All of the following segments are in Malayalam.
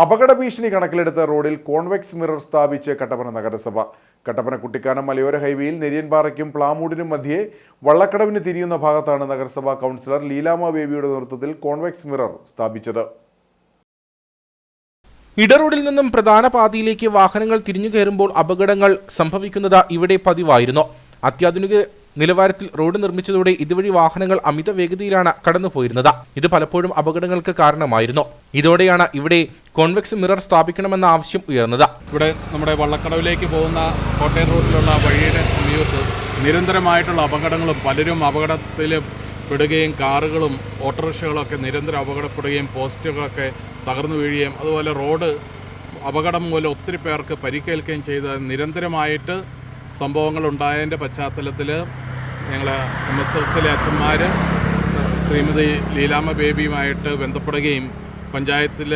അപകട ഭീഷണി കണക്കിലെടുത്ത റോഡിൽ കോൺവെക്സ് മിറർ സ്ഥാപിച്ച് കട്ടപ്പന നഗരസഭ. കട്ടപ്പന കുട്ടിക്കാനം മലയോര ഹൈവേയിൽ നെരിയൻപാറയ്ക്കും പ്ലാമൂടിനും മധ്യേ വള്ളക്കടവിന് തിരിയുന്ന ഭാഗത്താണ് നഗരസഭാ കൗൺസിലർ ലീലാമ ബേബിയുടെ നേതൃത്വത്തിൽ കോൺവെക്സ് മിറർ സ്ഥാപിച്ചത്. ഇടറോഡിൽ നിന്നും പ്രധാന പാതയിലേക്ക് വാഹനങ്ങൾ തിരിഞ്ഞു കയറുമ്പോൾ അപകടങ്ങൾ സംഭവിക്കുന്നത് ഇവിടെ പതിവായിരുന്നു. അത്യാധുനിക നിലവാരത്തിൽ റോഡ് നിർമ്മിച്ചതോടെ ഇതുവഴി വാഹനങ്ങൾ അമിത വേഗതയിലാണ് കടന്നുപോയിരുന്നത്. ഇത് പലപ്പോഴും അപകടങ്ങൾക്ക് കാരണമായിരുന്നു. ഇതോടെയാണ് ഇവിടെ കോൺവെക്സ് മിറർ സ്ഥാപിക്കണമെന്ന ആവശ്യം ഉയർന്നത്. ഇവിടെ നമ്മുടെ വള്ളക്കടവിലേക്ക് പോകുന്ന കോട്ടയം റോഡിലുള്ള വഴിയുടെ സമീപത്ത് നിരന്തരമായിട്ടുള്ള അപകടങ്ങളും പലരും അപകടത്തിൽ പെടുകയും കാറുകളും ഓട്ടോറിക്ഷകളൊക്കെ നിരന്തരം അപകടപ്പെടുകയും പോസ്റ്റുകളൊക്കെ തകർന്നു വീഴുകയും അതുപോലെ റോഡ് അപകടം മൂലം ഒത്തിരി പേർക്ക് പരിക്കേൽക്കുകയും ചെയ്ത നിരന്തരമായിട്ട് സംഭവങ്ങൾ ഉണ്ടായതിന്റെ പശ്ചാത്തലത്തിൽ ഞങ്ങൾ എം എസ് എസിലെ അച്ഛന്മാർ ശ്രീമതി ലീലാമ്മ ബേബിയുമായിട്ട് ബന്ധപ്പെടുകയും പഞ്ചായത്തിൽ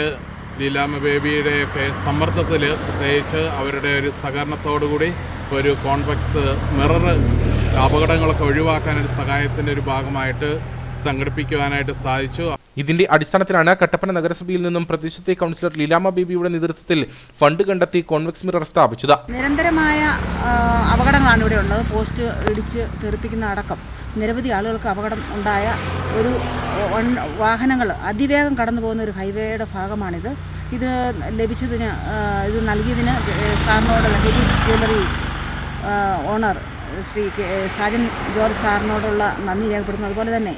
ലീലാമ ബേബിയുടെയൊക്കെ സമ്മർദ്ദത്തിൽ പ്രത്യേകിച്ച് അവരുടെ ഒരു സഹകരണത്തോടുകൂടി ഒരു കോൺവെക്സ് മിറർ അപകടങ്ങളൊക്കെ ഒഴിവാക്കാൻ ഒരു സഹായത്തിന്റെ ഒരു ഭാഗമായിട്ട് സംഘടിപ്പിക്കുവാനായിട്ട് സാധിച്ചു. ഇതിന്റെ അടിസ്ഥാനത്തിലാണ് കട്ടപ്പന നഗരസഭയിൽ നിന്നും പ്രദേശത്തെ കൗൺസിലർ ലീലാമ ബേബിയുടെ നേതൃത്വത്തിൽ ഫണ്ട് കണ്ടെത്തി കോൺവെക്സ് മിറർ സ്ഥാപിച്ചത്. നിരന്തരമായ അപകടങ്ങളാണ് ഇവിടെ ഉള്ളത്. പോസ്റ്റ് ഇടിച്ച് തെറിപ്പിക്കുന്ന അടക്കം നിരവധി ആളുകൾക്ക് അപകടം ഉണ്ടായ ഒരു വാഹനങ്ങൾ അതിവേഗം കടന്നു പോകുന്ന ഒരു ഹൈവേയുടെ ഭാഗമാണിത്. ഇത് ലഭിച്ചതിന് ഇത് നൽകിയതിന് സാറിനോട് heavy jewellery owner Shri Sajan George സാറിനോടുള്ള നന്ദി രേഖപ്പെടുന്നു അതുപോലെ തന്നെ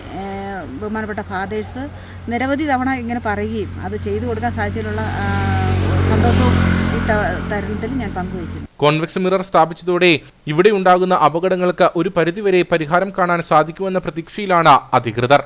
ബഹുമാനപ്പെട്ട ഫാദേഴ്സ് നിരവധി തവണ ഇങ്ങനെ പറയുകയും അത് ചെയ്തു കൊടുക്കാൻ സാധിച്ചതിലുള്ള സന്തോഷവും ഞാൻ കോൺവെക്സ് മിറർ സ്ഥാപിച്ചതോടെ ഇവിടെ ഉണ്ടാകുന്ന അപകടങ്ങൾക്ക് ഒരു പരിധിവരെ പരിഹാരം കാണാൻ സാധിക്കുമെന്ന പ്രതീക്ഷയിലാണ് അധികൃതർ.